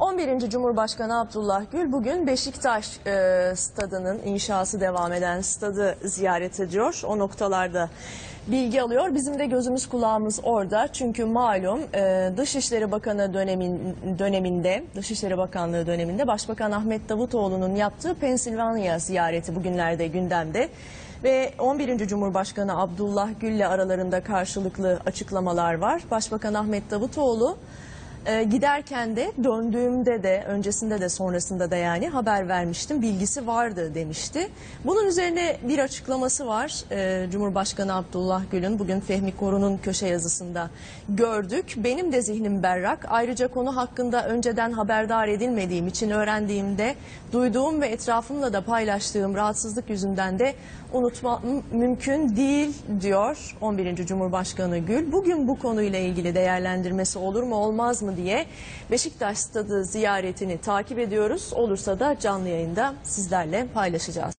11. Cumhurbaşkanı Abdullah Gül bugün Beşiktaş e, stadının inşası devam eden stadı ziyaret ediyor. O noktalarda bilgi alıyor. Bizim de gözümüz kulağımız orada. Çünkü malum e, Dışişleri Bakanı dönemin, döneminde, Dışişleri Bakanlığı döneminde Başbakan Ahmet Davutoğlu'nun yaptığı Pensilvanya ziyareti bugünlerde gündemde. Ve 11. Cumhurbaşkanı Abdullah Gül'le aralarında karşılıklı açıklamalar var. Başbakan Ahmet Davutoğlu e, giderken de döndüğümde de öncesinde de sonrasında da yani haber vermiştim bilgisi vardı demişti. Bunun üzerine bir açıklaması var e, Cumhurbaşkanı Abdullah Gül'ün bugün Fehmi Korun'un köşe yazısında gördük. Benim de zihnim berrak ayrıca konu hakkında önceden haberdar edilmediğim için öğrendiğimde duyduğum ve etrafımla da paylaştığım rahatsızlık yüzünden de unutma mümkün değil diyor 11. Cumhurbaşkanı Gül. Bugün bu konuyla ilgili değerlendirmesi olur mu olmaz diye Beşiktaş stadı ziyaretini takip ediyoruz. Olursa da canlı yayında sizlerle paylaşacağız.